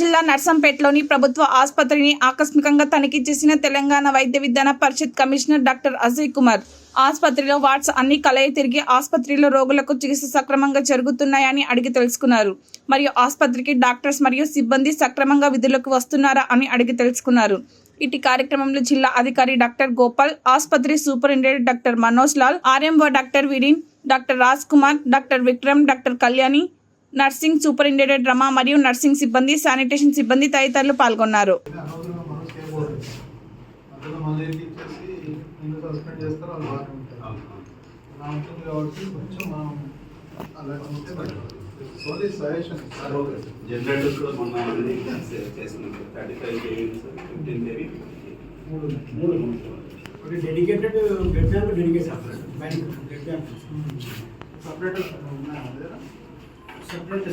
జిల్లా నర్సంపేటలోని ప్రభుత్వ ఆసుపత్రిని ఆకస్మికంగా తనిఖీ చేసిన తెలంగాణ వైద్య విధాన పరిషత్ కమిషనర్ డాక్టర్ అజయ్ కుమార్. ఆసుపత్రిలో వార్డ్స్ అన్ని కలయి తిరిగి ఆసుపత్రిలో రోగులకు చికిత్స సక్రమంగా జరుగుతున్నాయని అడిగి తెలుసుకున్నారు. మరియు ఆసుపత్రికి డాక్టర్స్ మరియు సిబ్బంది సక్రమంగా విధులకు వస్తున్నారా అని అడిగి తెలుసుకున్నారు. ఇటు కార్యక్రమంలో జిల్లా అధికారి డాక్టర్ గోపాల్ ఆసుపత్రి superintendent doctor Manoj Lal RMO doctor Vireen doctor Raj Kumar doctor Vikram doctor Kalyani nursing superintendent Rama మరియు నర్సింగ్ సిబ్బంది శానిటేషన్ సిబ్బంది తదితరులు పాల్గొన్నారు. కూడా మొన్న thirty five KV fifteen KV మూడు ఒకటి dedicated blood bank dedicate separate bank blood bank separate separate